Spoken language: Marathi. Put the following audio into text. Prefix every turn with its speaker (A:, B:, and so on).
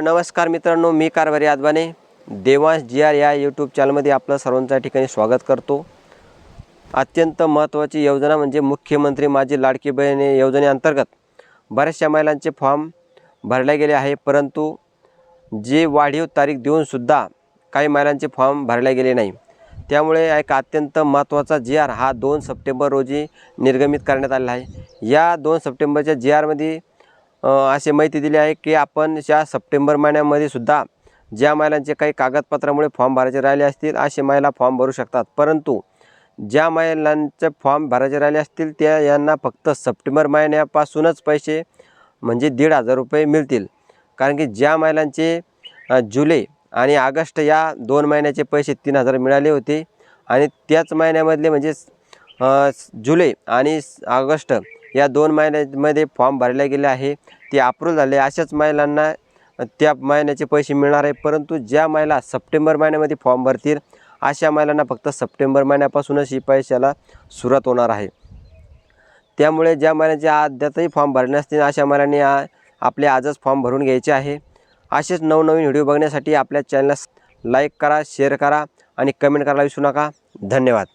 A: नमस्कार मित्रांनो मी कारभारी आदवाने देवांश जी आर या यूट्यूब चॅनलमध्ये आपलं सर्वांच्या ठिकाणी स्वागत करतो. अत्यंत महत्त्वाची योजना म्हणजे मुख्यमंत्री माझी लाडकी बहीण योजनेअंतर्गत बऱ्याचशा महिलांचे फॉर्म भरले गेले आहे परंतु जे वाढीव तारीख देऊनसुद्धा काही महिलांचे फॉर्म भरले गेले नाही. त्यामुळे एक अत्यंत महत्त्वाचा जी आर हा दोन सप्टेंबर रोजी निर्गमित करण्यात आलेला आहे. या दोन सप्टेंबरच्या जी आरमध्ये अशी माहिती दिली आहे की आपण या सप्टेंबर महिन्यामध्ये सुद्धा ज्या महिलांचे काही कागदपत्रामुळे फॉर्म भरायचे राहिले असतील असे महिला फॉर्म भरू शकतात. परंतु ज्या महिलांचे फॉर्म भरायचे राहिले असतील त्या यांना फक्त सप्टेंबर महिन्यापासूनच पैसे म्हणजे दीड हजार रुपये मिळतील. कारण की ज्या महिलांचे जुलै आणि ऑगस्ट या दोन महिन्याचे पैसे तीन हजार मिळाले होते आणि त्याच महिन्यामधले म्हणजे जुलै आणि ऑगस्ट या दोन महिन्यामध्ये फॉर्म भरले गेले आहे. ते अप्रूव्ह झाले. अशाच महिलांना त्या महिन्याचे पैसे मिळणार आहे. परंतु ज्या महिला सप्टेंबर महिन्यामध्ये फॉर्म भरतील अशा महिलांना फक्त सप्टेंबर महिन्यापासूनच ही पैशाला सुरुवात होणार आहे. त्यामुळे ज्या महिन्याचे आद्यातही फॉर्म भरले असतील अशा महिलांनी आ- आपले आजच फॉर्म भरून घ्यायचे आहे. असेच नवनवीन व्हिडिओ बघण्यासाठी आपल्या चॅनलला लाईक करा शेअर करा आणि कमेंट करायला विसरू नका. धन्यवाद.